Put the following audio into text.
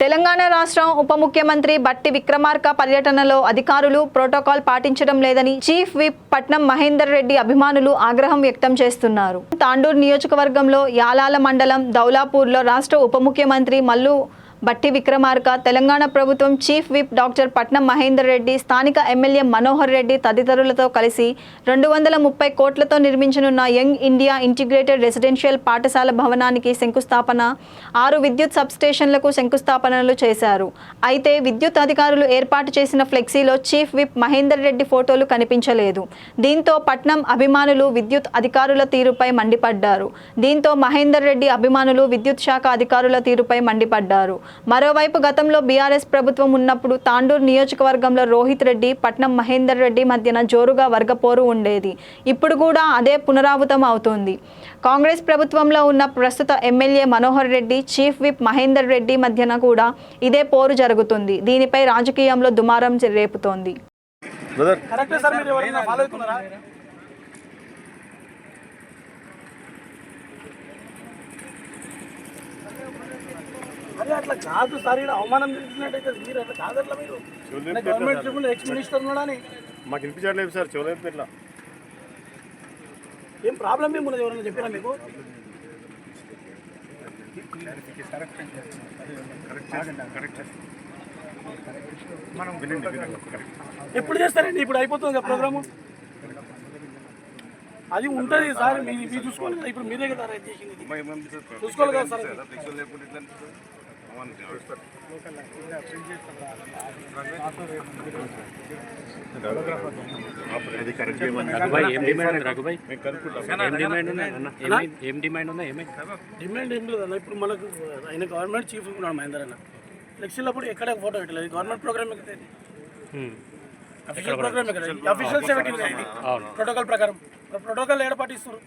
తెలంగాణ రాష్ట్రం ఉప ముఖ్యమంత్రి బట్టి విక్రమార్క పర్యటనలో అధికారులు ప్రోటోకాల్ పాటించడం లేదని చీఫ్ విప్ పట్నం మహేందర్ రెడ్డి అభిమానులు ఆగ్రహం వ్యక్తం చేస్తున్నారు. తాండూరు నియోజకవర్గంలో యాలాల మండలం దౌలాపూర్లో రాష్ట్ర ఉప ముఖ్యమంత్రి మల్లు బట్టి విక్రమార్క తెలంగాణ ప్రభుత్వం చీఫ్ విప్ డాక్టర్ పట్నం మహేందర్ రెడ్డి స్థానిక ఎమ్మెల్యే మనోహర్ రెడ్డి తదితరులతో కలిసి రెండు వందల ముప్పై కోట్లతో నిర్మించనున్న యంగ్ ఇండియా ఇంటిగ్రేటెడ్ రెసిడెన్షియల్ పాఠశాల భవనానికి శంకుస్థాపన ఆరు విద్యుత్ సబ్స్టేషన్లకు శంకుస్థాపనలు చేశారు. అయితే విద్యుత్ అధికారులు ఏర్పాటు చేసిన ఫ్లెక్సీలో చీఫ్ విప్ మహేందర్ రెడ్డి ఫోటోలు కనిపించలేదు. దీంతో పట్నం అభిమానులు విద్యుత్ అధికారుల తీరుపై మండిపడ్డారు. దీంతో మహేందర్ రెడ్డి అభిమానులు విద్యుత్ శాఖ అధికారుల తీరుపై మండిపడ్డారు. మరోవైపు గతంలో బీఆర్ఎస్ ప్రభుత్వం ఉన్నప్పుడు తాండూరు నియోజకవర్గంలో రోహిత్ రెడ్డి పట్నం మహేందర్ రెడ్డి మధ్యన జోరుగా వర్గపోరు ఉండేది. ఇప్పుడు కూడా అదే పునరావృతం అవుతుంది. కాంగ్రెస్ ప్రభుత్వంలో ఉన్న ప్రస్తుత MLA Manohar Reddy chief whip Mahender Reddy మధ్యన కూడా ఇదే పోరు జరుగుతుంది. దీనిపై రాజకీయంలో దుమారం రేపుతోంది. మరి అట్లా కాదు సార్ ఇక్కడ అవమానం చేసినట్టయితే మీరు అట్లా కాదు అట్లా మీరు. గవర్నమెంట్ ట్రిపుల్ ఎక్స్ మినిస్టర్ ఉన్నాడని. మాకు వినిపించట్లేదు సార్ చూడలేదు ఇట్లా ఏం ప్రాబ్లం ఏమున్నది ఎవరైనా చెప్పారా మీకు? ఎప్పుడు చేస్తారండి? ఇప్పుడు అయిపోతుంది కదా ప్రోగ్రాము అది ఉంటుంది సార్ మీ మీరు చూసుకోవాలి కదా ఇప్పుడు మీరే కదా చేసింది. చూసుకోవాలి కదా సార్ అది. ఏం డిమాండ్ ఉంది ఏం డిమాండ్ ఉంది అన్న ఏమై- ఏం డిమాండ్ ఉందా ఏమై డిమాండ్ ఏం లేదు అన్న ఇప్పుడు మనకు ఆయన గవర్నమెంట్ చీఫ్ ఉన్నాడు మహేందర్ అన్న ఎలక్షన్లో అప్పుడు ఎక్కడ? ఫోటో పెట్టలేదు గవర్నమెంట్ ప్రోగ్రామ్ ఎక్కడ అఫీషియల్ ప్రోగ్రామ్ ఎక్కడ అఫీషియల్ ప్రోటోకాల్ ప్రకారం. ప్రోటోకాల్ ఏడ పాటిస్తారు?